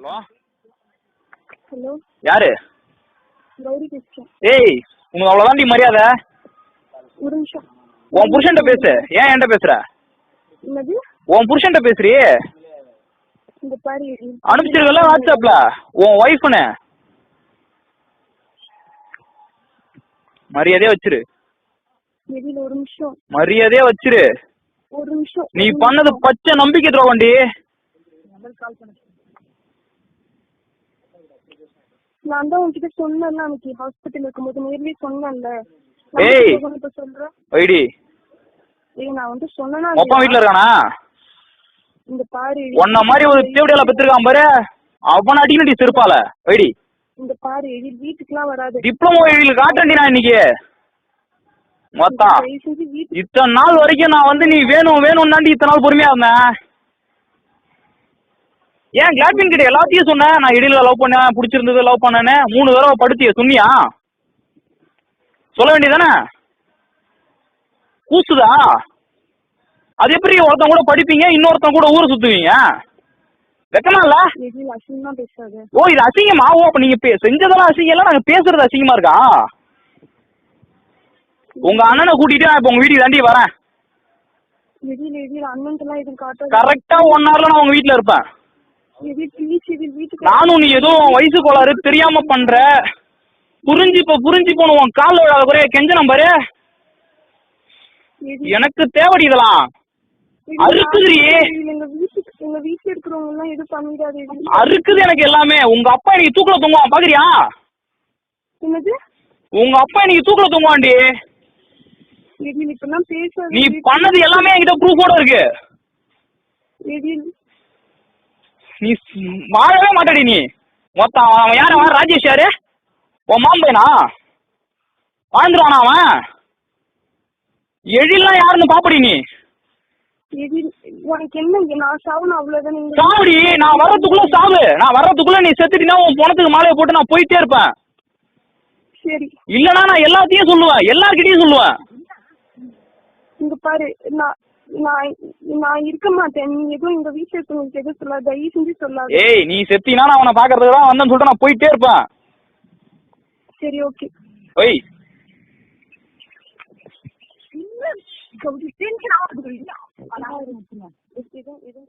Hello hello யாரு? கௌரி பேசுறேன். ஏய் உனக்கு அவ்வளோதாண்டி மரியாதை? ஒரு நிமிஷம். உன் புருஷன்ட்ட பேசு. ஏன் என்கிட்ட பேசுற? என்னது? உன் புருஷன்ட்ட பேசுறி இந்த பாரு. அனுப்பிச்சிருக்கல வாட்ஸ்அப்ல? உன் ஒய்ஃப்னு மரியாதையா வச்சிரு. வெளியில ஒரு நிமிஷம். மரியாதையா வச்சிரு. ஒரு நிமிஷம். நீ பண்ணது. பச்சை நம்பிக்கை துரோகண்டி நான் தான் உன்கிட்ட சொன்னேன்ல அன்னைக்கு ஹாஸ்பிட்டல் இருக்கும்போது நேர்லயே சொன்னேன்ல. ஏய். இப்ப சொல்றேன் ஏய் நான் வந்து சொன்னேனா அப்பா வீட்டுல இருக்கானா? இந்த பாரு. உன்ன மாதிரி ஒரு தேவடியால பெற்றிருக்கான் பாரு. அவன அடிக்கடி செருப்பால. வைடி! இந்த பாரு இது வீட்டுக்குலாம் வராது. டிப்ளமோ எழுதியில் காட்டண்டி நான் இன்னைக்கு? மொத்தம். இத்தனை நாள் வரைக்கும் நான் வந்து நீ வேணும் வேணும் தாண்டி இத்தனை நாள் பொறுமையா இருந்தேன். ஏன் கிளாட்பின் கிட்ட எல்லாத்தையும் சொன்னேன் நான் இடையில லவ் பண்ணேன் பிடிச்சிருந்தது லவ் பண்ணேன்னு. மூணு தடவை படுத்திய சொன்னியா சொல்ல வேண்டியதானே கூசுதா? அது எப்படி ஒருத்தன் கூட படிப்பீங்க இன்னொருத்தன் கூட ஊரை சுத்துவீங்க? வெக்கமா இல்ல? ஓ இது அசிங்கமா? ஓ அப்ப நீங்க பே- செஞ்சதெல்லாம் அசிங்கம் இல்ல நாங்க பேசுறது அசிங்கமா இருக்கா? உங்க அண்ணனை கூட்டிட்டு நான் இப்ப உங்க வீட்டுக்கு தாண்டி வரேன். கரெக்டா ஒன் ஹவர்ல நான் உங்க வீட்டுல இருப்பேன். நானும் நீ ஏதோ வயசு கோளாறு தெரியாம பண்ற. புரிஞ்சு இப்ப புரிஞ்சு போன உன் கால் விழாத குறைய கெஞ்சனம் பாரு. எனக்கு தேவடி இதெல்லாம். அறுக்குதுடி. எங்க வீட்டுல இருக்கிறவங்க எல்லாம் எதுவும் பண்ணிடாது. அறுக்குது எனக்கு எல்லாமே. உங்க அப்பா இன்னைக்கு தூக்குல தூங்குவான் பாக்குறியா? என்னது? உங்க அப்பா இன்னைக்கு தூக்குல தூங்குவான்டி. நீ பண்ணது எல்லாமே என்கிட்ட ப்ரூஃபோட இருக்கு. நீ வாழவே மாட்டடி நீ. மொத்தம் அவன் யார்? அவன் ராஜேஷ் யாரு? உன் மாம்பையனா? வாழ்ந்துருவானா அவன்? எழில்லாம் யாருன்னு பாப்படி நீ. உனக்கு என்ன நான் சாவணும் அவ்வளவுதான் சாவுடி நான் வர்றதுக்குள்ள சாவு. நான் வர்றதுக்குள்ள நீ செத்துட்டினா உன் பணத்துக்கு மாலையை போட்டு நான் போயிட்டே இருப்பேன். சரி. இல்லனா நான் எல்லாத்தையும் சொல்லுவேன். எல்லார்கிட்டயும் சொல்லுவேன். இங்க பாரு நான் நான் நான் இருக்க மாட்டேன். நீ எதுவும் எங்க வீட்டுல இருக்கவங்களுக்கு எதுவும் சொல்லாத. தயவு செஞ்சு சொல்லாத. ஏய் நீ செத்தினா நான் அவனை பாக்குறதுக்கு தான் வந்தேன்னு சொல்லிட்டு நான் போயிட்டே இருப்பேன். சரி ஓகே. கௌரி டென்ஷன் ஆகுது. எதுவும் எதுவும்